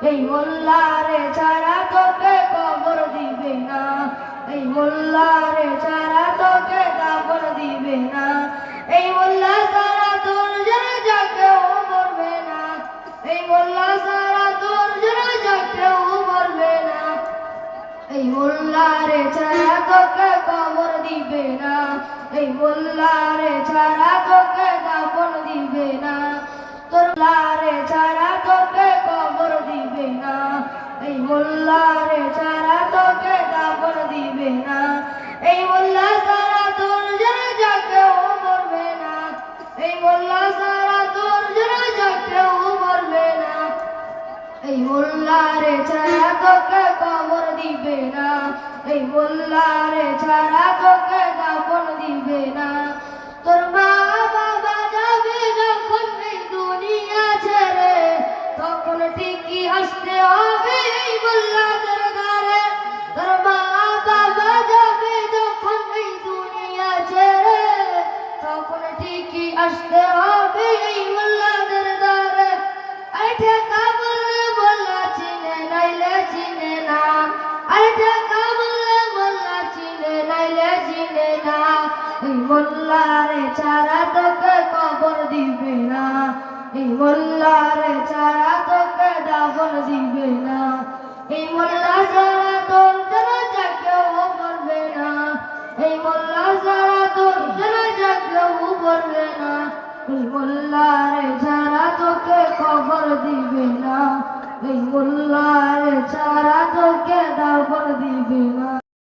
এই মোল্লারে ছাড়া তোকে কবর দিবে না। এই মোল্লারে ছাড়া তোকে দাফন দিবে না। এই মোল্লা সারা তোর জন্য যাকেও মরবে না। এই মোল্লা ছাড়া তোর জন্য যাকেও মরবে না। এই মোল্লারে ছাড়া তোকে কবর দিবে না। এই মোল্লারে ছাড়া এই মোল্লারে ছাড়া তোকে দাফন দিবে না। এই মোল্লা ছাড়া তোর জন্য যাকেও মরবে না। এই মোল্লা ছাড়া তোর জন্য যাকেও মরবে না। এই মোল্লারে ছাড়া তোকে কবর দিবে না। এই মোল্লারে ছাড়া তোকে এই মোল্লারে ছাড়া তোকে কবর দিবে না এই মোল্লারে ছাড়া তোকে দাফন দিবে না এই মোল্লা ছাড়া তোর জন্য কেউ করবে না এই মোল্লা ছাড়া তোর জন্য কেউ করবে না এই মোল্লার ছাড়া তোকে কবর দিবে না এই মোল্লার ছাড়া